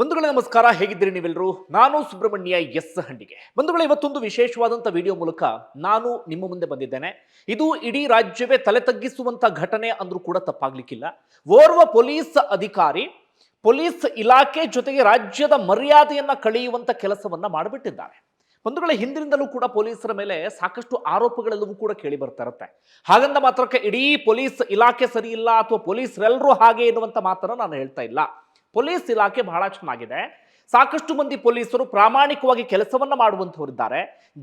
ಬಂಧುಗಳೇ ನಮಸ್ಕಾರ, ಹೇಗಿದ್ದೀರಿ ನೀವೆಲ್ಲರೂ? ನಾನು ಸುಬ್ರಹ್ಮಣ್ಯ ಎಸ್ ಹಂಡಿಗೆ ಬಂಧುಗಳ, ಇವತ್ತೊಂದು ವಿಶೇಷವಾದಂಥ ವಿಡಿಯೋ ಮೂಲಕ ನಾನು ನಿಮ್ಮ ಮುಂದೆ ಬಂದಿದ್ದೇನೆ. ಇದು ಇಡೀ ರಾಜ್ಯವೇ ತಲೆ ತಗ್ಗಿಸುವಂಥ ಘಟನೆ ಅಂದ್ರೂ ಕೂಡ ತಪ್ಪಾಗ್ಲಿಕ್ಕಿಲ್ಲ. ಓರ್ವ ಪೊಲೀಸ್ ಅಧಿಕಾರಿ, ಪೊಲೀಸ್ ಇಲಾಖೆ ಜೊತೆಗೆ ರಾಜ್ಯದ ಮರ್ಯಾದೆಯನ್ನ ಕಳೆಯುವಂಥ ಕೆಲಸವನ್ನ ಮಾಡಿಬಿಟ್ಟಿದ್ದಾರೆ. ಬಂಧುಗಳ, ಹಿಂದಿನಿಂದಲೂ ಕೂಡ ಪೊಲೀಸರ ಮೇಲೆ ಸಾಕಷ್ಟು ಆರೋಪಗಳೆಲ್ಲವೂ ಕೂಡ ಕೇಳಿ ಬರ್ತಾ ಇರುತ್ತೆ. ಹಾಗಂದ ಮಾತ್ರಕ್ಕೆ ಇಡೀ ಪೊಲೀಸ್ ಇಲಾಖೆ ಸರಿ ಇಲ್ಲ, ಅಥವಾ ಪೊಲೀಸರೆಲ್ಲರೂ ಹಾಗೆ ಎನ್ನುವಂತ ಮಾತನ್ನ ನಾನು ಹೇಳ್ತಾ ಇಲ್ಲ. ಪೊಲೀಸ್ ಇಲಾಖೆ ಬಹಳ ಚೆನ್ನಾಗಿದೆ. ಸಾಕಷ್ಟು ಮಂದಿ ಪೊಲೀಸರು ಪ್ರಾಮಾಣಿಕವಾಗಿ ಕೆಲಸವನ್ನ ಮಾಡುವಂಥವರಿದ್ದಾರೆ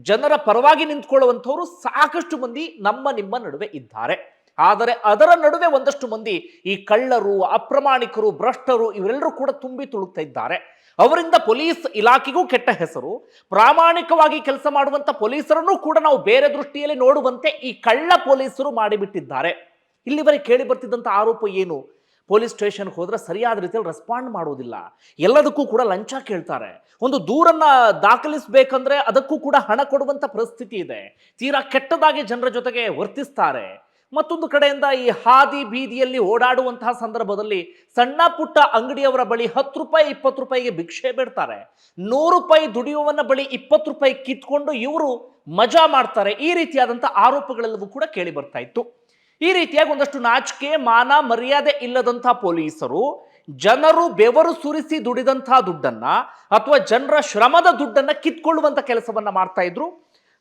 ಜನರ ಪರವಾಗಿ ನಿಂತ್ಕೊಳ್ಳುವಂಥವರು ಸಾಕಷ್ಟು ಮಂದಿ ನಮ್ಮ ನಿಮ್ಮ ನಡುವೆ ಇದ್ದಾರೆ. ಆದರೆ ಅದರ ನಡುವೆ ಒಂದಷ್ಟು ಮಂದಿ ಈ ಕಳ್ಳರು, ಅಪ್ರಾಮಾಣಿಕರು, ಭ್ರಷ್ಟರು ಇವರೆಲ್ಲರೂ ಕೂಡ ತುಂಬಿ ತುಳುಕ್ತಾ ಇದ್ದಾರೆ. ಅವರಿಂದ ಪೊಲೀಸ್ ಇಲಾಖೆಗೂ ಕೆಟ್ಟ ಹೆಸರು. ಪ್ರಾಮಾಣಿಕವಾಗಿ ಕೆಲಸ ಮಾಡುವಂತ ಪೊಲೀಸರನ್ನು ಕೂಡ ನಾವು ಬೇರೆ ದೃಷ್ಟಿಯಲ್ಲಿ ನೋಡುವಂತೆ ಈ ಕಳ್ಳ ಪೊಲೀಸರು ಮಾಡಿಬಿಟ್ಟಿದ್ದಾರೆ. ಇಲ್ಲಿವರೆಗೆ ಕೇಳಿ ಬರ್ತಿದ್ದಂಥ ಆರೋಪ ಏನು? ಪೊಲೀಸ್ ಸ್ಟೇಷನ್ಗೆ ಹೋದ್ರೆ ಸರಿಯಾದ ರೀತಿಯಲ್ಲಿ ರೆಸ್ಪಾಂಡ್ ಮಾಡೋದಿಲ್ಲ. ಎಲ್ಲದಕ್ಕೂ ಕೂಡ ಲಂಚ ಕೇಳ್ತಾರೆ. ಒಂದು ದೂರನ್ನ ದಾಖಲಿಸಬೇಕಂದ್ರೆ ಅದಕ್ಕೂ ಕೂಡ ಹಣ ಕೊಡುವಂತ ಪರಿಸ್ಥಿತಿ ಇದೆ. ತೀರಾ ಕೆಟ್ಟದಾಗಿ ಜನರ ಜೊತೆಗೆ ವರ್ತಿಸ್ತಾರೆ. ಮತ್ತೊಂದು ಕಡೆಯಿಂದ ಈ ಹಾದಿ ಬೀದಿಯಲ್ಲಿ ಓಡಾಡುವಂತಹ ಸಂದರ್ಭದಲ್ಲಿ ಸಣ್ಣ ಪುಟ್ಟ ಅಂಗಡಿಯವರ ಬಳಿ ಹತ್ತು ರೂಪಾಯಿ, ಇಪ್ಪತ್ತು ರೂಪಾಯಿಗೆ ಭಿಕ್ಷೆ ಬಿಡ್ತಾರೆ. ನೂರು ರೂಪಾಯಿ ದುಡಿಯುವವನ ಬಳಿ ಇಪ್ಪತ್ತು ರೂಪಾಯಿ ಕಿತ್ಕೊಂಡು ಇವರು ಮಜಾ ಮಾಡ್ತಾರೆ. ಈ ರೀತಿಯಾದಂಥ ಆರೋಪಗಳೆಲ್ಲವೂ ಕೂಡ ಕೇಳಿ ಬರ್ತಾ ಇತ್ತು. ಈ ರೀತಿಯಾಗಿ ಒಂದಷ್ಟು ನಾಚಿಕೆ, ಮಾನ, ಮರ್ಯಾದೆ ಇಲ್ಲದಂಥ ಪೊಲೀಸರು ಜನರು ಬೆವರು ಸುರಿಸಿ ದುಡಿದಂತಹ ದುಡ್ಡನ್ನ ಅಥವಾ ಜನರ ಶ್ರಮದ ದುಡ್ಡನ್ನ ಕಿತ್ಕೊಳ್ಳುವಂತ ಕೆಲಸವನ್ನ ಮಾಡ್ತಾ ಇದ್ರು.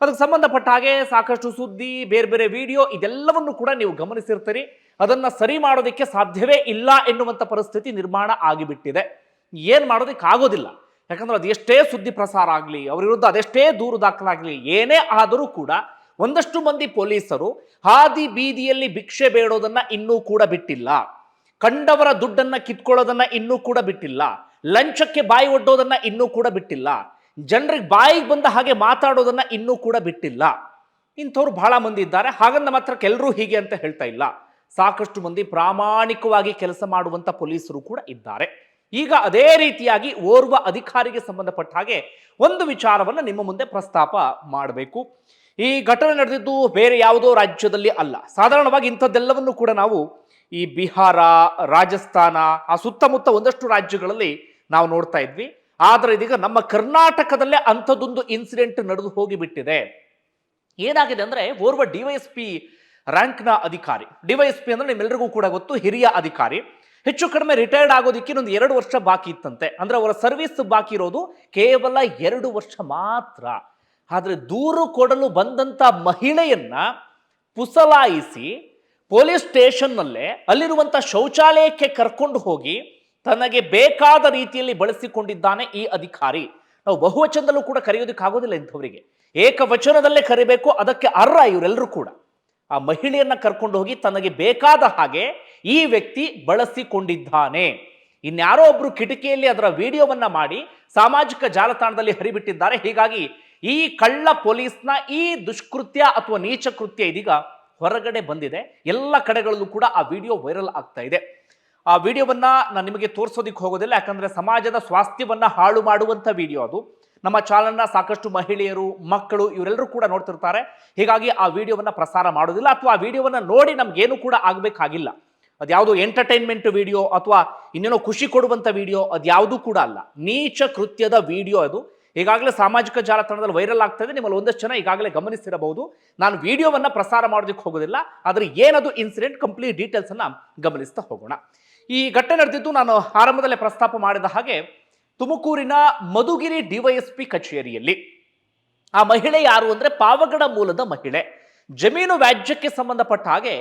ಅದಕ್ಕೆ ಸಂಬಂಧಪಟ್ಟ ಹಾಗೆ ಸಾಕಷ್ಟು ಸುದ್ದಿ, ಬೇರೆ ಬೇರೆ ವಿಡಿಯೋ ಇದೆಲ್ಲವನ್ನು ಕೂಡ ನೀವು ಗಮನಿಸಿರ್ತೀರಿ. ಅದನ್ನ ಸರಿ ಮಾಡೋದಕ್ಕೆ ಸಾಧ್ಯವೇ ಇಲ್ಲ ಎನ್ನುವಂಥ ಪರಿಸ್ಥಿತಿ ನಿರ್ಮಾಣ ಆಗಿಬಿಟ್ಟಿದೆ. ಏನು ಮಾಡೋದಕ್ಕೆ ಆಗೋದಿಲ್ಲ. ಯಾಕಂದ್ರೆ ಅದೆಷ್ಟೇ ಸುದ್ದಿ ಪ್ರಸಾರ ಆಗಲಿ, ಅವ್ರ ವಿರುದ್ಧ ಅದೆಷ್ಟೇ ದೂರು ದಾಖಲಾಗಲಿ, ಏನೇ ಆದರೂ ಕೂಡ ಒಂದಷ್ಟು ಮಂದಿ ಪೊಲೀಸರು ಹಾದಿ ಬೀದಿಯಲ್ಲಿ ಭಿಕ್ಷೆ ಬೇಡೋದನ್ನ ಇನ್ನೂ ಕೂಡ ಬಿಟ್ಟಿಲ್ಲ. ಕಂಡವರ ದುಡ್ಡನ್ನ ಕಿತ್ಕೊಳ್ಳೋದನ್ನ ಇನ್ನೂ ಕೂಡ ಬಿಟ್ಟಿಲ್ಲ. ಲಂಚಕ್ಕೆ ಬಾಯಿ ಒಡ್ಡೋದನ್ನ ಇನ್ನೂ ಕೂಡ ಬಿಟ್ಟಿಲ್ಲ. ಜನರಿಗೆ ಬಾಯಿಗೆ ಬಂದ ಹಾಗೆ ಮಾತಾಡೋದನ್ನ ಇನ್ನೂ ಕೂಡ ಬಿಟ್ಟಿಲ್ಲ. ಇಂಥವ್ರು ಬಹಳ ಮಂದಿ ಇದ್ದಾರೆ. ಹಾಗಂದ ಮಾತ್ರ ಕೆಲರೂ ಹೀಗೆ ಅಂತ ಹೇಳ್ತಾ ಇಲ್ಲ. ಸಾಕಷ್ಟು ಮಂದಿ ಪ್ರಾಮಾಣಿಕವಾಗಿ ಕೆಲಸ ಮಾಡುವಂತ ಪೊಲೀಸರು ಕೂಡ ಇದ್ದಾರೆ. ಈಗ ಅದೇ ರೀತಿಯಾಗಿ ಓರ್ವ ಅಧಿಕಾರಿಗೆ ಸಂಬಂಧಪಟ್ಟ ಹಾಗೆ ಒಂದು ವಿಚಾರವನ್ನ ನಿಮ್ಮ ಮುಂದೆ ಪ್ರಸ್ತಾಪ ಮಾಡಬೇಕು. ಈ ಘಟನೆ ನಡೆದಿದ್ದು ಬೇರೆ ಯಾವುದೋ ರಾಜ್ಯದಲ್ಲಿ ಅಲ್ಲ. ಸಾಧಾರಣವಾಗಿ ಇಂಥದ್ದೆಲ್ಲವನ್ನು ಕೂಡ ನಾವು ಈ ಬಿಹಾರ, ರಾಜಸ್ಥಾನ, ಆ ಸುತ್ತಮುತ್ತ ಒಂದಷ್ಟು ರಾಜ್ಯಗಳಲ್ಲಿ ನಾವು ನೋಡ್ತಾ ಇದ್ವಿ. ಆದರೆ ಇದೀಗ ನಮ್ಮ ಕರ್ನಾಟಕದಲ್ಲೇ ಅಂಥದ್ದೊಂದು ಇನ್ಸಿಡೆಂಟ್ ನಡೆದು ಹೋಗಿಬಿಟ್ಟಿದೆ. ಏನಾಗಿದೆ ಅಂದ್ರೆ ಓರ್ವ ಡಿವೈಎಸ್ಪಿ ರ್ಯಾಂಕ್ನ ಅಧಿಕಾರಿ. ಡಿವೈಎಸ್ಪಿ ಅಂದ್ರೆ ನಿಮ್ಮೆಲ್ಲರಿಗೂ ಕೂಡ ಗೊತ್ತು, ಹಿರಿಯ ಅಧಿಕಾರಿ. ಹೆಚ್ಚು ಕಡಿಮೆ ರಿಟೈರ್ಡ್ ಆಗೋದಕ್ಕೆ ಇನ್ನೊಂದು ಎರಡು ವರ್ಷ ಬಾಕಿ ಇತ್ತಂತೆ. ಅಂದ್ರೆ ಅವರ ಸರ್ವಿಸ್ ಬಾಕಿ ಇರೋದು ಕೇವಲ ಎರಡು ವರ್ಷ ಮಾತ್ರ. ಆದ್ರೆ ದೂರು ಕೊಡಲು ಬಂದಂಥ ಮಹಿಳೆಯನ್ನ ಪುಸಲಾಯಿಸಿ ಪೊಲೀಸ್ ಸ್ಟೇಷನ್ನಲ್ಲೇ ಅಲ್ಲಿರುವಂಥ ಶೌಚಾಲಯಕ್ಕೆ ಕರ್ಕೊಂಡು ಹೋಗಿ ತನಗೆ ಬೇಕಾದ ರೀತಿಯಲ್ಲಿ ಬಳಸಿಕೊಂಡಿದ್ದಾನೆ ಈ ಅಧಿಕಾರಿ. ನಾವು ಬಹುವಚನದಲ್ಲೂ ಕೂಡ ಕರೆಯೋದಕ್ಕೆ ಆಗೋದಿಲ್ಲ ಇಂಥವರಿಗೆ. ಏಕವಚನದಲ್ಲೇ ಕರಿಬೇಕು, ಅದಕ್ಕೆ ಅರ್ಹ ಇವರೆಲ್ಲರೂ ಕೂಡ. ಆ ಮಹಿಳೆಯನ್ನು ಕರ್ಕೊಂಡು ಹೋಗಿ ತನಗೆ ಬೇಕಾದ ಹಾಗೆ ಈ ವ್ಯಕ್ತಿ ಬಳಸಿಕೊಂಡಿದ್ದಾನೆ. ಇನ್ಯಾರೋ ಒಬ್ರು ಕಿಟಕಿಯಲ್ಲಿ ಅದರ ವಿಡಿಯೋವನ್ನ ಮಾಡಿ ಸಾಮಾಜಿಕ ಜಾಲತಾಣದಲ್ಲಿ ಹರಿಬಿಟ್ಟಿದ್ದಾರೆ. ಹೀಗಾಗಿ ಈ ಕಳ್ಳ ಪೊಲೀಸ್ನ ಈ ದುಷ್ಕೃತ್ಯ ಅಥವಾ ನೀಚ ಕೃತ್ಯ ಇದೀಗ ಹೊರಗಡೆ ಬಂದಿದೆ. ಎಲ್ಲ ಕಡೆಗಳಲ್ಲೂ ಕೂಡ ಆ ವಿಡಿಯೋ ವೈರಲ್ ಆಗ್ತಾ ಇದೆ. ಆ ವಿಡಿಯೋವನ್ನ ನಾನು ನಿಮಗೆ ತೋರಿಸೋದಕ್ಕೆ ಹೋಗೋದಿಲ್ಲ, ಯಾಕಂದ್ರೆ ಸಮಾಜದ ಸ್ವಾಸ್ಥ್ಯವನ್ನ ಹಾಳು ಮಾಡುವಂತ ವಿಡಿಯೋ ಅದು. ನಮ್ಮ ಚಾನಲ್ನ ಸಾಕಷ್ಟು ಮಹಿಳೆಯರು, ಮಕ್ಕಳು ಇವರೆಲ್ಲರೂ ಕೂಡ ನೋಡ್ತಿರ್ತಾರೆ. ಹೀಗಾಗಿ ಆ ವಿಡಿಯೋವನ್ನ ಪ್ರಸಾರ ಮಾಡೋದಿಲ್ಲ ಅಥವಾ ಆ ವಿಡಿಯೋವನ್ನ ನೋಡಿ ನಮ್ಗೇನು ಕೂಡ ಆಗಬೇಕಾಗಿಲ್ಲ. ಅದ್ಯಾವುದು ಎಂಟರ್ಟೈನ್ಮೆಂಟ್ ವಿಡಿಯೋ ಅಥವಾ ಇನ್ನೇನೋ ಖುಷಿ ಕೊಡುವಂತ ವಿಡಿಯೋ ಅದ್ಯಾವುದೂ ಕೂಡ ಅಲ್ಲ. ನೀಚ ಕೃತ್ಯದ ವಿಡಿಯೋ ಅದು. ಈಗಾಗಲೇ ಸಾಮಾಜಿಕ ಜಾಲತಾಣದಲ್ಲಿ ವೈರಲ್ ಆಗ್ತಾ ಇದೆ. ನಿಮ್ಮಲ್ಲಿ ಒಂದಷ್ಟು ಜನ ಈಗಾಗಲೇ ಗಮನಿಸಿರಬಹುದು ನಾನು ವಿಡಿಯೋವನ್ನು ಪ್ರಸಾರ ಮಾಡೋದಕ್ಕೆ ಹೋಗೋದಿಲ್ಲ, ಆದರೆ ಏನದು ಇನ್ಸಿಡೆಂಟ್ ಕಂಪ್ಲೀಟ್ ಡೀಟೇಲ್ಸನ್ನು ಗಮನಿಸ್ತಾ ಹೋಗೋಣ. ಈ ಘಟನೆ ನಡೆದಿದ್ದು ನಾನು ಆರಂಭದಲ್ಲೇ ಪ್ರಸ್ತಾಪ ಮಾಡಿದ ಹಾಗೆ ತುಮಕೂರಿನ ಮಧುಗಿರಿ ಡಿವೈಎಸ್ಪಿ ಕಚೇರಿಯಲ್ಲಿ. ಆ ಮಹಿಳೆ ಯಾರು ಅಂದರೆ ಪಾವಗಡ ಮೂಲದ ಮಹಿಳೆ. ಜಮೀನು ವ್ಯಾಜ್ಯಕ್ಕೆ ಸಂಬಂಧಪಟ್ಟ ಹಾಗೆ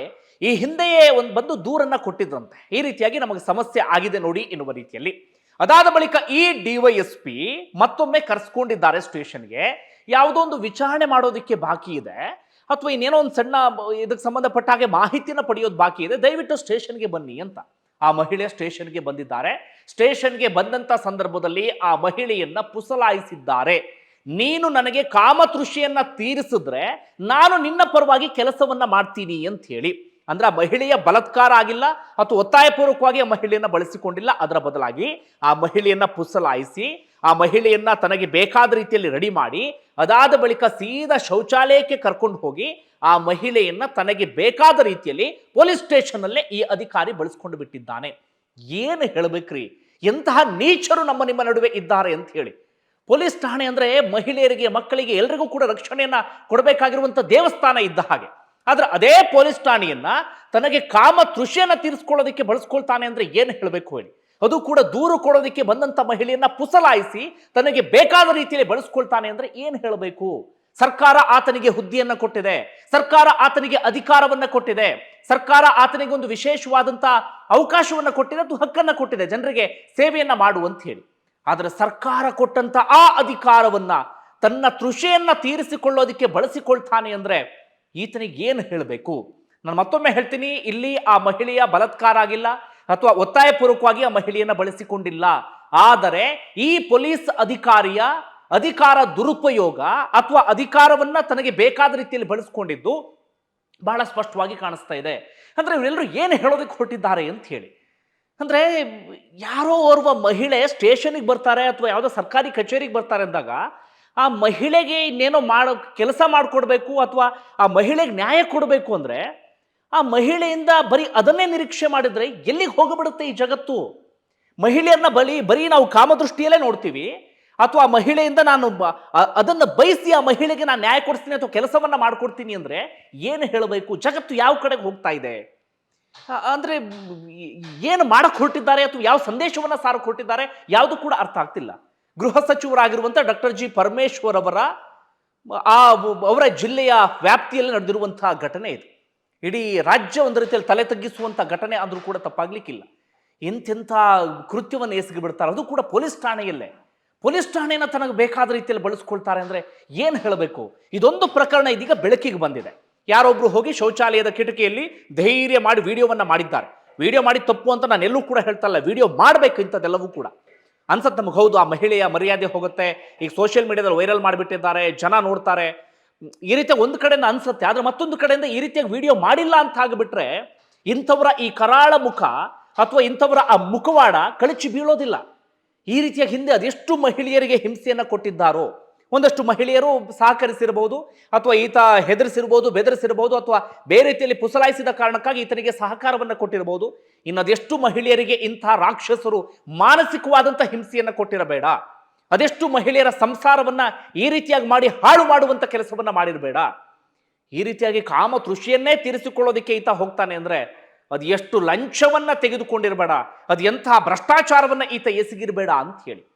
ಈ ಹಿಂದೆಯೇ ಒಂದು ಬಂದು ದೂರನ್ನು ಕೊಟ್ಟಿದ್ರಂತೆ. ಈ ರೀತಿಯಾಗಿ ನಮಗೆ ಸಮಸ್ಯೆ ಆಗಿದೆ ನೋಡಿ ಎನ್ನುವ ರೀತಿಯಲ್ಲಿ. ಅದಾದ ಬಳಿಕ ಈ ಡಿವೈಎಸ್ಪಿ ಮತ್ತೊಮ್ಮೆ ಕರೆಸ್ಕೊಂಡಿದ್ದಾರೆ ಸ್ಟೇಷನ್ಗೆ. ಯಾವುದೋ ಒಂದು ವಿಚಾರಣೆ ಮಾಡೋದಕ್ಕೆ ಬಾಕಿ ಇದೆ. ಅಥವಾ ಇನ್ನೇನೋ ಒಂದು ಸಣ್ಣ ಇದಕ್ಕೆ ಸಂಬಂಧಪಟ್ಟ ಹಾಗೆ ಮಾಹಿತಿನ ಪಡೆಯೋದು ಬಾಕಿ ಇದೆ. ದಯವಿಟ್ಟು ಸ್ಟೇಷನ್ಗೆ ಬನ್ನಿ ಅಂತ ಆ ಮಹಿಳೆ ಸ್ಟೇಷನ್ಗೆ ಬಂದಿದ್ದಾರೆ. ಸ್ಟೇಷನ್ಗೆ ಬಂದಂತ ಸಂದರ್ಭದಲ್ಲಿ ಆ ಮಹಿಳೆಯನ್ನ ಪುಸಲಾಯಿಸಿದ್ದಾರೆ. ನೀನು ನನಗೆ ಕಾಮತೃಷಿಯನ್ನ ತೀರಿಸಿದ್ರೆ ನಾನು ನಿನ್ನ ಪರವಾಗಿ ಕೆಲಸವನ್ನ ಮಾಡ್ತೀನಿ ಅಂತ ಹೇಳಿ. ಅಂದ್ರೆ ಆ ಮಹಿಳೆಯ ಬಲತ್ಕಾರ ಆಗಿಲ್ಲ ಅಥವಾ ಒತ್ತಾಯಪೂರ್ವಕವಾಗಿ ಆ ಮಹಿಳೆಯನ್ನ ಬಳಸಿಕೊಂಡಿಲ್ಲ. ಅದರ ಬದಲಾಗಿ ಆ ಮಹಿಳೆಯನ್ನ ಪುಸಲಾಯಿಸಿ, ಆ ಮಹಿಳೆಯನ್ನ ತನಗೆ ಬೇಕಾದ ರೀತಿಯಲ್ಲಿ ರೆಡಿ ಮಾಡಿ, ಅದಾದ ಬಳಿಕ ಸೀದಾ ಶೌಚಾಲಯಕ್ಕೆ ಕರ್ಕೊಂಡು ಹೋಗಿ ಆ ಮಹಿಳೆಯನ್ನ ತನಗೆ ಬೇಕಾದ ರೀತಿಯಲ್ಲಿ ಪೊಲೀಸ್ ಸ್ಟೇಷನ್ ಅಲ್ಲೇ ಈ ಅಧಿಕಾರಿ ಬಳಸ್ಕೊಂಡು ಬಿಟ್ಟಿದ್ದಾನೆ. ಏನು ಹೇಳ್ಬೇಕ್ರಿ? ಎಂತಹ ನೀಚರು ನಮ್ಮ ನಿಮ್ಮ ನಡುವೆ ಇದ್ದಾರೆ ಅಂತ ಹೇಳಿ. ಪೊಲೀಸ್ ಠಾಣೆ ಅಂದ್ರೆ ಮಹಿಳೆಯರಿಗೆ ಮಕ್ಕಳಿಗೆ ಎಲ್ರಿಗೂ ಕೂಡ ರಕ್ಷಣೆಯನ್ನ ಕೊಡಬೇಕಾಗಿರುವಂತ ದೇವಸ್ಥಾನ ಇದ್ದ ಹಾಗೆ. ಆದ್ರೆ ಅದೇ ಪೊಲೀಸ್ ಠಾಣೆಯನ್ನ ತನಗೆ ಕಾಮ ತೃಷಿಯನ್ನ ತೀರಿಸ್ಕೊಳ್ಳೋದಕ್ಕೆ ಬಳಸ್ಕೊಳ್ತಾನೆ ಅಂದ್ರೆ ಏನು ಹೇಳಬೇಕು ಹೇಳಿ? ಅದು ಕೂಡ ದೂರು ಕೊಡೋದಕ್ಕೆ ಬಂದಂತ ಮಹಿಳೆಯನ್ನ ಪುಸಲಾಯಿಸಿ ತನಗೆ ಬೇಕಾದ ರೀತಿಯಲ್ಲಿ ಬಳಸ್ಕೊಳ್ತಾನೆ ಅಂದ್ರೆ ಏನು ಹೇಳಬೇಕು? ಸರ್ಕಾರ ಆತನಿಗೆ ಹುದ್ದೆಯನ್ನ ಕೊಟ್ಟಿದೆ, ಸರ್ಕಾರ ಆತನಿಗೆ ಅಧಿಕಾರವನ್ನ ಕೊಟ್ಟಿದೆ, ಸರ್ಕಾರ ಆತನಿಗೆ ಒಂದು ವಿಶೇಷವಾದಂತ ಅವಕಾಶವನ್ನ ಕೊಟ್ಟಿದೆ, ಅದು ಹಕ್ಕನ್ನ ಕೊಟ್ಟಿದೆ, ಜನರಿಗೆ ಸೇವೆಯನ್ನ ಮಾಡುವಂತ ಹೇಳಿ. ಆದರೆ ಸರ್ಕಾರ ಕೊಟ್ಟಂತ ಆ ಅಧಿಕಾರವನ್ನ ತನ್ನ ತೃಷೆಯನ್ನ ತೀರಿಸಿಕೊಳ್ಳೋದಕ್ಕೆ ಬಳಸಿಕೊಳ್ತಾನೆ ಅಂದ್ರೆ ಈತನಿಗೆ ಏನು ಹೇಳಬೇಕು? ನಾನು ಮತ್ತೊಮ್ಮೆ ಹೇಳ್ತೀನಿ, ಇಲ್ಲಿ ಆ ಮಹಿಳೆಯ ಬಲತ್ಕಾರ ಆಗಿಲ್ಲ ಅಥವಾ ಒತ್ತಾಯಪೂರ್ವಕವಾಗಿ ಆ ಮಹಿಳೆಯನ್ನು ಬಳಸಿಕೊಂಡಿಲ್ಲ. ಆದರೆ ಈ ಪೊಲೀಸ್ ಅಧಿಕಾರಿಯ ಅಧಿಕಾರ ದುರುಪಯೋಗ ಅಥವಾ ಅಧಿಕಾರವನ್ನ ತನಗೆ ಬೇಕಾದ ರೀತಿಯಲ್ಲಿ ಬಳಸ್ಕೊಂಡಿದ್ದು ಬಹಳ ಸ್ಪಷ್ಟವಾಗಿ ಕಾಣಿಸ್ತಾ ಇದೆ. ಅಂದ್ರೆ ಇವರೆಲ್ಲರೂ ಏನು ಹೇಳೋದಕ್ಕೆ ಹೊರಟಿದ್ದಾರೆ ಅಂತ ಹೇಳಿ. ಅಂದ್ರೆ ಯಾರೋ ಓರ್ವ ಮಹಿಳೆ ಸ್ಟೇಷನ್ಗೆ ಬರ್ತಾರೆ ಅಥವಾ ಯಾವುದೋ ಸರ್ಕಾರಿ ಕಚೇರಿಗೆ ಬರ್ತಾರೆ ಅಂದಾಗ ಆ ಮಹಿಳೆಗೆ ಇನ್ನೇನೋ ಮಾಡೋ ಕೆಲಸ ಮಾಡಿಕೊಡ್ಬೇಕು ಅಥವಾ ಆ ಮಹಿಳೆಗೆ ನ್ಯಾಯ ಕೊಡಬೇಕು ಅಂದರೆ ಆ ಮಹಿಳೆಯಿಂದ ಬರೀ ಅದನ್ನೇ ನಿರೀಕ್ಷೆ ಮಾಡಿದರೆ ಎಲ್ಲಿಗೆ ಹೋಗಿಬಿಡುತ್ತೆ ಈ ಜಗತ್ತು? ಮಹಿಳೆಯನ್ನ ಬಲಿ ಬರೀ ನಾವು ಕಾಮದೃಷ್ಟಿಯಲ್ಲೇ ನೋಡ್ತೀವಿ. ಅಥವಾ ಆ ಮಹಿಳೆಯಿಂದ ನಾನು ಅದನ್ನು ಬಯಸಿ ಆ ಮಹಿಳೆಗೆ ನಾನು ನ್ಯಾಯ ಕೊಡಿಸ್ತೀನಿ ಅಥವಾ ಕೆಲಸವನ್ನು ಮಾಡಿಕೊಡ್ತೀನಿ ಅಂದರೆ ಏನು ಹೇಳಬೇಕು? ಜಗತ್ತು ಯಾವ ಕಡೆಗೆ ಹೋಗ್ತಾ ಇದೆ? ಅಂದ್ರೆ ಏನು ಮಾಡಕ್ಕೆ ಹೊರಟಿದ್ದಾರೆ ಅಥವಾ ಯಾವ ಸಂದೇಶವನ್ನು ಸಾರಕ್ಕೆ ಹೊರಟಿದ್ದಾರೆ ಯಾವುದು ಕೂಡ ಅರ್ಥ ಆಗ್ತಿಲ್ಲ. ಗೃಹ ಸಚಿವರಾಗಿರುವಂಥ ಡಾಕ್ಟರ್ ಜಿ ಪರಮೇಶ್ವರ್ ಅವರ, ಆ ಅವರ ಜಿಲ್ಲೆಯ ವ್ಯಾಪ್ತಿಯಲ್ಲಿ ನಡೆದಿರುವಂತಹ ಘಟನೆ ಇದು. ಇಡೀ ರಾಜ್ಯ ಒಂದು ರೀತಿಯಲ್ಲಿ ತಲೆ ತಗ್ಗಿಸುವಂಥ ಘಟನೆ ಆದರೂ ಕೂಡ ತಪ್ಪಾಗಲಿಕ್ಕಿಲ್ಲ. ಎಂತೆಂಥ ಕೃತ್ಯವನ್ನು ಎಸಗಿ ಬಿಡ್ತಾರೆ ಅದು ಕೂಡ ಪೊಲೀಸ್ ಠಾಣೆಯಲ್ಲೇ. ಪೊಲೀಸ್ ಠಾಣೆನ ತನಗೆ ಬೇಕಾದ ರೀತಿಯಲ್ಲಿ ಬಳಸ್ಕೊಳ್ತಾರೆ ಅಂದರೆ ಏನು ಹೇಳಬೇಕು? ಇದೊಂದು ಪ್ರಕರಣ ಇದೀಗ ಬೆಳಕಿಗೆ ಬಂದಿದೆ. ಯಾರೊಬ್ಬರು ಹೋಗಿ ಶೌಚಾಲಯದ ಕಿಟಕಿಯಲ್ಲಿ ಧೈರ್ಯ ಮಾಡಿ ವಿಡಿಯೋವನ್ನು ಮಾಡಿದ್ದಾರೆ. ವಿಡಿಯೋ ಮಾಡಿ ತಪ್ಪು ಅಂತ ನಾನು ಎಲ್ಲೂ ಕೂಡ ಹೇಳ್ತಾ ಇಲ್ಲ ವಿಡಿಯೋ ಮಾಡಬೇಕು ಇಂಥದ್ದೆಲ್ಲವೂ ಕೂಡ. ಅನ್ಸತ್ತೆ ನಮಗೆ ಹೌದು, ಆ ಮಹಿಳೆಯ ಮರ್ಯಾದೆ ಹೋಗುತ್ತೆ. ಈಗ ಸೋಷಿಯಲ್ ಮೀಡಿಯಾದಲ್ಲಿ ವೈರಲ್ ಮಾಡಿಬಿಟ್ಟಿದ್ದಾರೆ, ಜನ ನೋಡ್ತಾರೆ. ಈ ರೀತಿಯ ಒಂದು ಕಡೆಯಿಂದ ಅನ್ಸುತ್ತೆ, ಆದ್ರೆ ಮತ್ತೊಂದು ಕಡೆಯಿಂದ ಈ ರೀತಿಯಾಗಿ ವಿಡಿಯೋ ಮಾಡಿಲ್ಲ ಅಂತ ಆಗಿಬಿಟ್ರೆ ಇಂಥವರ ಈ ಕರಾಳ ಮುಖ ಅಥವಾ ಇಂಥವರ ಆ ಮುಖವಾಡ ಕಳಚಿ ಬೀಳೋದಿಲ್ಲ. ಈ ರೀತಿಯ ಹಿಂದೆ ಅದೆಷ್ಟು ಮಹಿಳೆಯರಿಗೆ ಹಿಂಸೆಯನ್ನು ಕೊಟ್ಟಿದ್ದಾರೋ ಒಂದಷ್ಟು ಮಹಿಳೆಯರು ಸಹಕರಿಸಿರಬಹುದು ಅಥವಾ ಈತ ಹೆದರಿಸಿರ್ಬೋದು ಬೆದರಿಸಿರಬಹುದು ಅಥವಾ ಬೇರೆ ರೀತಿಯಲ್ಲಿ ಪುಸಲಾಯಿಸಿದ ಕಾರಣಕ್ಕಾಗಿ ಈತನಿಗೆ ಸಹಕಾರವನ್ನು ಕೊಟ್ಟಿರಬಹುದು. ಇನ್ನದೆಷ್ಟು ಮಹಿಳೆಯರಿಗೆ ಇಂಥ ರಾಕ್ಷಸರು ಮಾನಸಿಕವಾದಂಥ ಹಿಂಸೆಯನ್ನು ಕೊಟ್ಟಿರಬೇಡ. ಅದೆಷ್ಟು ಮಹಿಳೆಯರ ಸಂಸಾರವನ್ನ ಈ ರೀತಿಯಾಗಿ ಮಾಡಿ ಹಾಳು ಮಾಡುವಂಥ ಕೆಲಸವನ್ನ ಮಾಡಿರಬೇಡ. ಈ ರೀತಿಯಾಗಿ ಕಾಮ ತೃಷಿಯನ್ನೇ ತೀರಿಸಿಕೊಳ್ಳೋದಕ್ಕೆ ಈತ ಹೋಗ್ತಾನೆ ಅಂದ್ರೆ ಅದು ಎಷ್ಟು ಲಂಚವನ್ನ ತೆಗೆದುಕೊಂಡಿರಬೇಡ, ಅದು ಎಂಥ ಭ್ರಷ್ಟಾಚಾರವನ್ನ ಈತ ಎಸಗಿರಬೇಡ ಅಂತ ಹೇಳಿ.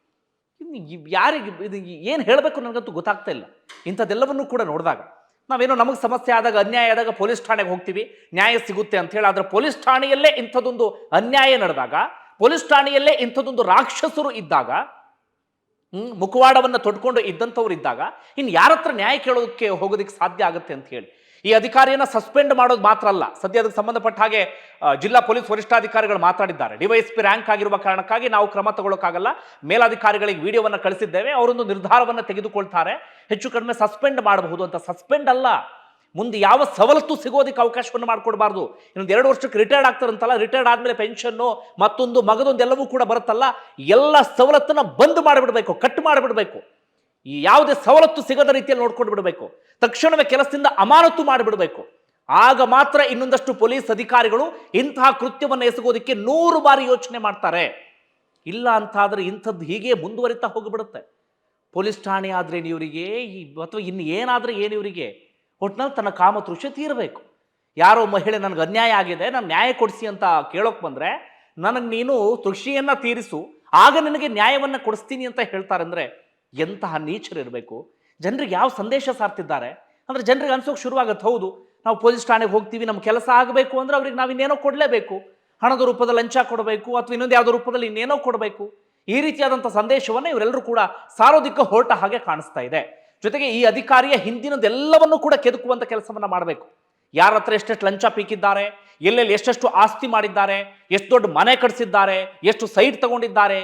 ಇನ್ನು ಯಾರಿಗೆ ಇದು ಏನು ಹೇಳಬೇಕು ನನಗಂತೂ ಗೊತ್ತಾಗ್ತಾ ಇಲ್ಲ. ಇಂಥದ್ದೆಲ್ಲವನ್ನೂ ಕೂಡ ನೋಡಿದಾಗ ನಾವೇನೋ ನಮಗೆ ಸಮಸ್ಯೆ ಆದಾಗ, ಅನ್ಯಾಯ ಆದಾಗ ಪೊಲೀಸ್ ಠಾಣೆಗೆ ಹೋಗ್ತೀವಿ, ನ್ಯಾಯ ಸಿಗುತ್ತೆ ಅಂತ ಹೇಳಿ ಆದರೆ ಪೊಲೀಸ್ ಠಾಣೆಯಲ್ಲೇ ಇಂಥದ್ದೊಂದು ಅನ್ಯಾಯ ನಡೆದಾಗ, ಪೊಲೀಸ್ ಠಾಣೆಯಲ್ಲೇ ಇಂಥದ್ದೊಂದು ರಾಕ್ಷಸರು ಇದ್ದಾಗ ಮುಖವಾಡವನ್ನು ತೊಡ್ಕೊಂಡು ಇದ್ದಂಥವ್ರು ಇದ್ದಾಗ ಇನ್ನು ಯಾರ ಹತ್ರ ನ್ಯಾಯ ಕೇಳೋದಕ್ಕೆ ಹೋಗೋದಕ್ಕೆ ಸಾಧ್ಯ ಆಗುತ್ತೆ ಅಂತ ಹೇಳಿ ಈ ಅಧಿಕಾರಿಯನ್ನ ಸಸ್ಪೆಂಡ್ ಮಾಡೋದು ಮಾತ್ರ ಅಲ್ಲ, ಸದ್ಯ ಅದಕ್ಕೆ ಸಂಬಂಧಪಟ್ಟ ಹಾಗೆ ಜಿಲ್ಲಾ ಪೊಲೀಸ್ ವರಿಷ್ಠಾಧಿಕಾರಿಗಳು ಮಾತಾಡಿದ್ದಾರೆ. ಡಿವೈಎಸ್ಪಿ ರ್ಯಾಂಕ್ ಆಗಿರುವ ಕಾರಣಕ್ಕಾಗಿ ನಾವು ಕ್ರಮ ತಗೊಳ್ಳೋಕ್ಕಾಗಲ್ಲ ಮೇಲಾಧಿಕಾರಿಗಳಿಗೆ ವಿಡಿಯೋವನ್ನ ಕಳಿಸಿದ್ದೇವೆ, ಅವರೊಂದು ನಿರ್ಧಾರವನ್ನ ತೆಗೆದುಕೊಳ್ತಾರೆ. ಹೆಚ್ಚು ಕಡಿಮೆ ಸಸ್ಪೆಂಡ್ ಮಾಡಬಹುದು ಅಂತ. ಸಸ್ಪೆಂಡ್ ಅಲ್ಲ, ಮುಂದೆ ಯಾವ ಸವಲತ್ತು ಸಿಗೋದಕ್ಕೆ ಅವಕಾಶವನ್ನು ಮಾಡಿಕೊಡಬಾರ್ದು. ಇನ್ನೊಂದು ಎರಡು ವರ್ಷಕ್ಕೆ ರಿಟೈರ್ಡ್ ಆಗ್ತಾರಂತಲ್ಲ ರಿಟೈರ್ಡ್ ಆದ್ಮೇಲೆ ಪೆನ್ಷನ್ನು ಮತ್ತೊಂದು ಮಗದೊಂದು ಎಲ್ಲವೂ ಕೂಡ ಬರುತ್ತಲ್ಲ. ಎಲ್ಲ ಸವಲತ್ತನ್ನ ಬಂದ್ ಮಾಡಿಬಿಡಬೇಕು ಕಟ್ ಮಾಡಿಬಿಡ್ಬೇಕು. ಈ ಯಾವುದೇ ಸವಲತ್ತು ಸಿಗದ ರೀತಿಯಲ್ಲಿ ನೋಡ್ಕೊಂಡು ಬಿಡಬೇಕು. ತಕ್ಷಣವೇ ಕೆಲಸದಿಂದ ಅಮಾನತು ಮಾಡಿಬಿಡಬೇಕು. ಆಗ ಮಾತ್ರ ಇನ್ನೊಂದಷ್ಟು ಪೊಲೀಸ್ ಅಧಿಕಾರಿಗಳು ಇಂತಹ ಕೃತ್ಯವನ್ನು ಎಸಗೋದಕ್ಕೆ ನೂರು ಬಾರಿ ಯೋಚನೆ ಮಾಡ್ತಾರೆ. ಇಲ್ಲ ಅಂತಾದರೆ ಇಂಥದ್ದು ಹೀಗೆ ಮುಂದುವರಿತಾ ಹೋಗಿಬಿಡುತ್ತೆ. ಪೊಲೀಸ್ ಠಾಣೆ ಆದ್ರೆ ಇವರಿಗೆ ಅಥವಾ ಇನ್ನು ಏನಾದರೆ ಏನು ಇವರಿಗೆ? ಒಟ್ನಲ್ಲಿ ತನ್ನ ಕಾಮ ತೃಷೆ ತೀರಬೇಕು. ಯಾರೋ ಮಹಿಳೆ ನನಗೆ ಅನ್ಯಾಯ ಆಗಿದೆ, ನಾನು ನ್ಯಾಯ ಕೊಡಿಸಿ ಅಂತ ಕೇಳೋಕೆ ಬಂದ್ರೆ ನನಗೆ ನೀನು ತೃಷಿಯನ್ನ ತೀರಿಸು, ಆಗ ನಿನಗೆ ನ್ಯಾಯವನ್ನ ಕೊಡಿಸ್ತೀನಿ ಅಂತ ಹೇಳ್ತಾರೆ ಅಂದ್ರೆ ಎಂತಹ ನೀಚರಿರಬೇಕು ಜನರಿಗೆ ಯಾವ ಸಂದೇಶ ಸಾರ್ತಿದ್ದಾರೆ? ಅಂದರೆ ಜನರಿಗೆ ಅನ್ಸೋಕೆ ಶುರುವಾಗುತ್ತೆ ಹೌದು. ನಾವು ಪೊಲೀಸ್ ಠಾಣೆಗೆ ಹೋಗ್ತೀವಿ ನಮ್ಮ ಕೆಲಸ ಆಗಬೇಕು ಅಂದರೆ ಅವ್ರಿಗೆ ನಾವು ಇನ್ನೇನೋ ಕೊಡಲೇಬೇಕು. ಹಣದ ರೂಪದಲ್ಲಿ ಲಂಚ ಕೊಡಬೇಕು, ಅಥವಾ ಇನ್ನೊಂದು ಯಾವುದೋ ರೂಪದಲ್ಲಿ ಇನ್ನೇನೋ ಕೊಡಬೇಕು. ಈ ರೀತಿಯಾದಂಥ ಸಂದೇಶವನ್ನು ಇವರೆಲ್ಲರೂ ಕೂಡ ಸಾರೋದಿಕ್ಕೆ ಹೊರಟ ಹಾಗೆ ಕಾಣಿಸ್ತಾ ಇದೆ. ಜೊತೆಗೆ ಈ ಅಧಿಕಾರಿಯ ಹಿಂದಿನದೆಲ್ಲವನ್ನು ಕೂಡ ಕೆದಕುವಂಥ ಕೆಲಸವನ್ನು ಮಾಡಬೇಕು. ಯಾರ ಹತ್ರ ಎಷ್ಟೆಷ್ಟು ಲಂಚ ಪೀಕಿದ್ದಾರೆ, ಎಲ್ಲೆಲ್ಲಿ ಎಷ್ಟೆಷ್ಟು ಆಸ್ತಿ ಮಾಡಿದ್ದಾರೆ, ಎಷ್ಟು ದೊಡ್ಡ ಮನೆ ಕಟ್ಸಿದ್ದಾರೆ, ಎಷ್ಟು ಸೈಟ್ ತಗೊಂಡಿದ್ದಾರೆ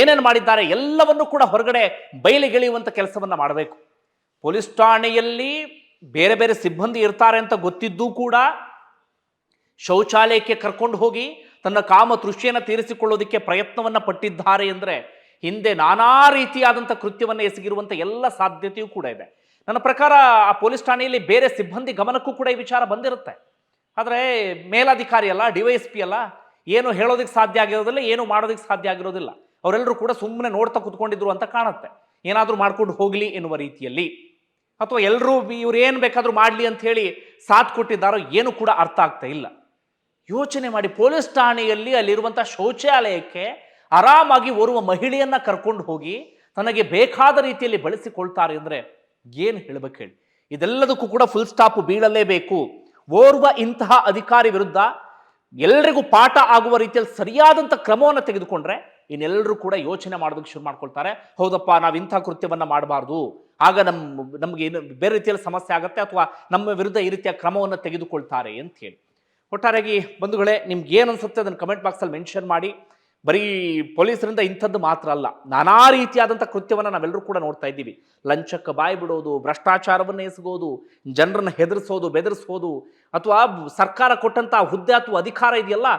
ಏನೇನು ಮಾಡಿದ್ದಾರೆ ಎಲ್ಲವನ್ನು ಕೂಡ ಹೊರಗಡೆ ಬಯಲಿಗೆಳೆಯುವಂಥ ಕೆಲಸವನ್ನು ಮಾಡಬೇಕು. ಪೊಲೀಸ್ ಠಾಣೆಯಲ್ಲಿ ಬೇರೆ ಬೇರೆ ಸಿಬ್ಬಂದಿ ಇರ್ತಾರೆ ಅಂತ ಗೊತ್ತಿದ್ದೂ ಕೂಡ ಶೌಚಾಲಯಕ್ಕೆ ಕರ್ಕೊಂಡು ಹೋಗಿ ತನ್ನ ಕಾಮ ತೃಷ್ಟಿಯನ್ನು ತೀರಿಸಿಕೊಳ್ಳೋದಕ್ಕೆ ಪ್ರಯತ್ನವನ್ನು ಪಟ್ಟಿದ್ದಾರೆ ಅಂದರೆ ಹಿಂದೆ ನಾನಾ ರೀತಿಯಾದಂಥ ಕೃತ್ಯವನ್ನು ಎಸಗಿರುವಂಥ ಎಲ್ಲ ಸಾಧ್ಯತೆಯೂ ಕೂಡ ಇದೆ. ನನ್ನ ಪ್ರಕಾರ ಆ ಪೊಲೀಸ್ ಠಾಣೆಯಲ್ಲಿ ಬೇರೆ ಸಿಬ್ಬಂದಿ ಗಮನಕ್ಕೂ ಕೂಡ ಈ ವಿಚಾರ ಬಂದಿರುತ್ತೆ. ಆದರೆ ಮೇಲಾಧಿಕಾರಿ ಅಲ್ಲ, ಡಿ ವೈ ಎಸ್ ಪಿ ಅಲ್ಲ, ಏನು ಹೇಳೋದಕ್ಕೆ ಸಾಧ್ಯ ಆಗಿರೋದಿಲ್ಲ, ಏನು ಮಾಡೋದಕ್ಕೆ ಸಾಧ್ಯ ಆಗಿರೋದಿಲ್ಲ. ಅವರೆಲ್ಲರೂ ಕೂಡ ಸುಮ್ಮನೆ ನೋಡ್ತಾ ಕುತ್ಕೊಂಡಿದ್ರು ಅಂತ ಕಾಣುತ್ತೆ. ಏನಾದರೂ ಮಾಡ್ಕೊಂಡು ಹೋಗಲಿ ಎನ್ನುವ ರೀತಿಯಲ್ಲಿ. ಅಥವಾ ಎಲ್ಲರೂ ಇವ್ರು ಏನು ಬೇಕಾದರೂ ಮಾಡಲಿ ಅಂತ ಹೇಳಿ ಸಾಥ್ ಕೊಟ್ಟಿದ್ದಾರೋ ಏನು ಕೂಡ ಅರ್ಥ ಆಗ್ತಾ ಇಲ್ಲ. ಯೋಚನೆ ಮಾಡಿ ಪೊಲೀಸ್ ಠಾಣೆಯಲ್ಲಿ ಅಲ್ಲಿರುವಂಥ ಶೌಚಾಲಯಕ್ಕೆ ಆರಾಮಾಗಿ ಓರ್ವ ಮಹಿಳೆಯನ್ನು ಕರ್ಕೊಂಡು ಹೋಗಿ ತನಗೆ ಬೇಕಾದ ರೀತಿಯಲ್ಲಿ ಬಳಸಿಕೊಳ್ತಾರೆ ಅಂದರೆ ಏನು ಹೇಳಬೇಕು ಹೇಳಿ. ಇದೆಲ್ಲದಕ್ಕೂ ಕೂಡ ಫುಲ್ ಸ್ಟಾಪ್ ಬೀಳಲೇಬೇಕು. ಓರ್ವ ಇಂತಹ ಅಧಿಕಾರಿ ವಿರುದ್ಧ ಎಲ್ಲರಿಗೂ ಪಾಠ ಆಗುವ ರೀತಿಯಲ್ಲಿ ಸರಿಯಾದಂಥ ಕ್ರಮವನ್ನು ತೆಗೆದುಕೊಂಡ್ರೆ ಇನ್ನೆಲ್ಲರೂ ಕೂಡ ಯೋಚನೆ ಮಾಡೋದಕ್ಕೆ ಶುರು ಮಾಡ್ಕೊಳ್ತಾರೆ. ಹೌದಪ್ಪ, ನಾವು ಇಂಥ ಕೃತ್ಯವನ್ನು ಮಾಡಬಾರ್ದು. ಆಗ ನಮ್ಮ ನಮಗೆ ಏನು, ಬೇರೆ ರೀತಿಯಲ್ಲಿ ಸಮಸ್ಯೆ ಆಗುತ್ತೆ ಅಥವಾ ನಮ್ಮ ವಿರುದ್ಧ ಈ ರೀತಿಯ ಕ್ರಮವನ್ನು ತೆಗೆದುಕೊಳ್ತಾರೆ ಅಂತ ಹೇಳಿ. ಒಟ್ಟಾರೆಯಾಗಿ ಬಂಧುಗಳೇ, ನಿಮ್ಗೆ ಏನು ಅನ್ಸುತ್ತೆ ಅದನ್ನು ಕಮೆಂಟ್ ಬಾಕ್ಸಲ್ಲಿ ಮೆನ್ಷನ್ ಮಾಡಿ. ಬರೀ ಪೊಲೀಸರಿಂದ ಇಂಥದ್ದು ಮಾತ್ರ ಅಲ್ಲ, ನಾನಾ ರೀತಿಯಾದಂಥ ಕೃತ್ಯವನ್ನು ನಾವೆಲ್ಲರೂ ಕೂಡ ನೋಡ್ತಾ ಇದ್ದೀವಿ. ಲಂಚಕ್ಕೆ ಬಾಯಿ ಬಿಡೋದು, ಭ್ರಷ್ಟಾಚಾರವನ್ನು ಎಸಗೋದು, ಜನರನ್ನು ಹೆದರಿಸೋದು, ಬೆದರಿಸೋದು, ಅಥವಾ ಸರ್ಕಾರ ಕೊಟ್ಟಂಥ ಹುದ್ದೆ ಅಥವಾ ಅಧಿಕಾರ ಇದೆಯಲ್ಲ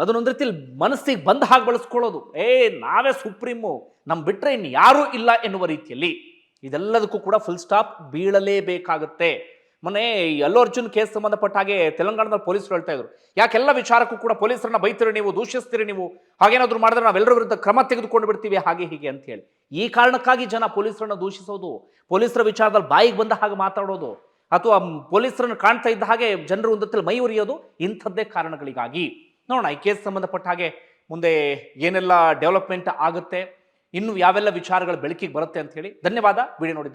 ಅದನ್ನೊಂದು ರೀತಿಯಲ್ಲಿ ಮನಸ್ಸಿಗೆ ಬಂದ ಹಾಗೆ ಬಳಸ್ಕೊಳ್ಳೋದು. ಏ, ನಾವೇ ಸುಪ್ರೀಮು. ನಮ್ಮ ಬಿಟ್ಟರೆ ಇನ್ನು ಯಾರೂ ಇಲ್ಲ ಎನ್ನುವ ರೀತಿಯಲ್ಲಿ. ಇದೆಲ್ಲದಕ್ಕೂ ಕೂಡ ಫುಲ್ ಸ್ಟಾಪ್ ಬೀಳಲೇಬೇಕಾಗುತ್ತೆ. ಮೊನ್ನೆ ಅಲ್ಲು ಅರ್ಜುನ್ ಕೇಸ್ ಸಂಬಂಧಪಟ್ಟ ಹಾಗೆ ತೆಲಂಗಾಣದಲ್ಲಿ ಪೊಲೀಸರು ಹೇಳ್ತಾ ಇದ್ರು. ಯಾಕೆಲ್ಲ ವಿಚಾರಕ್ಕೂ ಕೂಡ ಪೊಲೀಸರನ್ನ ಬೈತೀರಿ ನೀವು ದೂಷಿಸ್ತೀರಿ ನೀವು? ಹಾಗೇನಾದ್ರೂ ಮಾಡಿದ್ರೆ ನಾವೆಲ್ಲರ ವಿರುದ್ಧ ಕ್ರಮ ತೆಗೆದುಕೊಂಡು ಬಿಡ್ತೀವಿ, ಹಾಗೆ ಹೀಗೆ ಅಂತ ಹೇಳಿ. ಈ ಕಾರಣಕ್ಕಾಗಿ ಜನ ಪೊಲೀಸರನ್ನ ದೂಷಿಸೋದು, ಪೊಲೀಸರ ವಿಚಾರದಲ್ಲಿ ಬಾಯಿಗೆ ಬಂದ ಹಾಗೆ ಮಾತಾಡೋದು, ಅಥವಾ ಪೊಲೀಸರನ್ನು ಕಾಣ್ತಾ ಇದ್ದ ಹಾಗೆ ಜನರು ಒಂದತ್ತಲ್ಲಿ ಮೈ ಉರಿಯೋದು, ಇಂಥದ್ದೇ ಕಾರಣಗಳಿಗಾಗಿ. ನೋಡೋಣ, ಈ ಕೇಸ್ ಸಂಬಂಧಪಟ್ಟ ಹಾಗೆ ಮುಂದೆ ಏನೆಲ್ಲ ಡೆವಲಪ್ಮೆಂಟ್ ಆಗುತ್ತೆ, ಇನ್ನು ಯಾವೆಲ್ಲ ವಿಚಾರಗಳು ಬೆಳಕಿಗೆ ಬರುತ್ತೆ ಅಂತ ಹೇಳಿ ಧನ್ಯವಾದ. ವಿಡಿಯೋ ನೋಡಿದ್ದಕ್ಕೆ